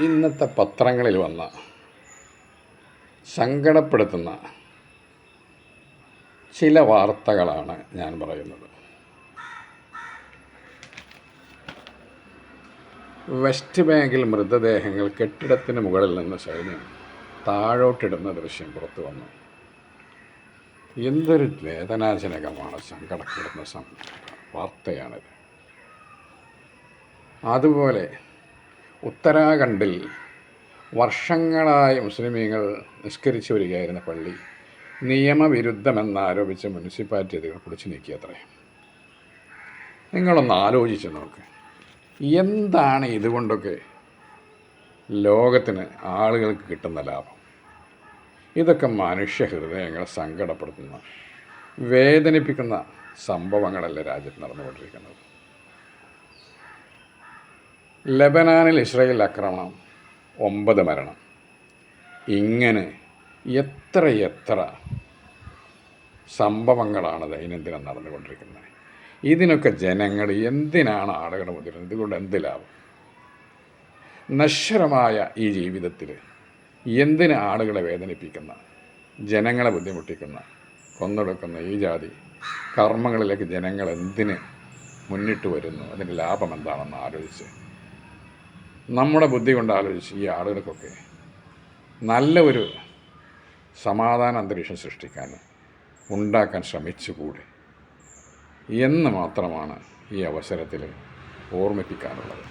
ഇന്നത്തെ പത്രങ്ങളിൽ വന്ന സങ്കടപ്പെടുത്തുന്ന ചില വാർത്തകളാണ് ഞാൻ പറയുന്നത്. വെസ്റ്റ് ബാങ്കിൽ മൃതദേഹങ്ങൾ കെട്ടിടത്തിന് മുകളിൽ നിന്ന് സൈന്യം താഴോട്ടിടുന്ന ദൃശ്യം പുറത്തു വന്നു. എന്തൊരു വേദനാജനകമാണ് സങ്കടപ്പെടുന്ന വാർത്തയാണിത്. അതുപോലെ ഉത്തരാഖണ്ഡിൽ വർഷങ്ങളായി മുസ്ലിമീങ്ങൾ നിഷ്കരിച്ചു വരികയായിരുന്ന പള്ളി നിയമവിരുദ്ധമെന്നാരോപിച്ച് മുനിസിപ്പാലിറ്റി അധികൃതർ പിടിച്ചു നീക്കിയത്രേ. നിങ്ങളൊന്ന് ആലോചിച്ച് നോക്ക്. എന്താണ് ഇതുകൊണ്ടൊക്കെ ലോകത്തിന് ആളുകൾക്ക് കിട്ടുന്ന ലാഭം? ഇതൊക്കെ മനുഷ്യ ഹൃദയങ്ങളെ സങ്കടപ്പെടുത്തുന്ന വേദനിപ്പിക്കുന്ന സംഭവങ്ങളല്ല രാജ്യത്ത് നടന്നുകൊണ്ടിരിക്കുന്നത്. ലബനാനിൽ ഇസ്രയേൽ ആക്രമണം ഒമ്പത് മരണം. ഇങ്ങനെ എത്ര സംഭവങ്ങളാണ് ദൈനംദിനം നടന്നുകൊണ്ടിരിക്കുന്നത്? ഇതിനൊക്കെ ജനങ്ങൾ എന്തിനാണ് ആളുകൾ മുതിരുന്നത് ഇതുകൊണ്ട് എന്ത് ലാഭം നശ്വരമായ ഈ ജീവിതത്തിൽ എന്തിന് ആളുകളെ വേദനിപ്പിക്കുന്ന ജനങ്ങളെ ബുദ്ധിമുട്ടിക്കുന്ന കൊന്നൊടുക്കുന്ന ഈ ജാതി കർമ്മങ്ങളിലേക്ക് ജനങ്ങൾ എന്തിന് മുന്നിട്ട് വരുന്നു? അതിന്റെ ലാഭം എന്താണെന്ന് ആലോചിച്ച് നമ്മുടെ ബുദ്ധി കൊണ്ട് ആലോചിച്ച് ഈ ആളുകൾക്കൊക്കെ നല്ല ഒരു സമാധാന അന്തരീക്ഷം സൃഷ്ടിക്കാൻ ഉണ്ടാക്കാൻ ശ്രമിച്ചുകൂടെ എന്ന് മാത്രമാണ് ഈ അവസരത്തിൽ ഓർമ്മിപ്പിക്കാനുള്ളത്.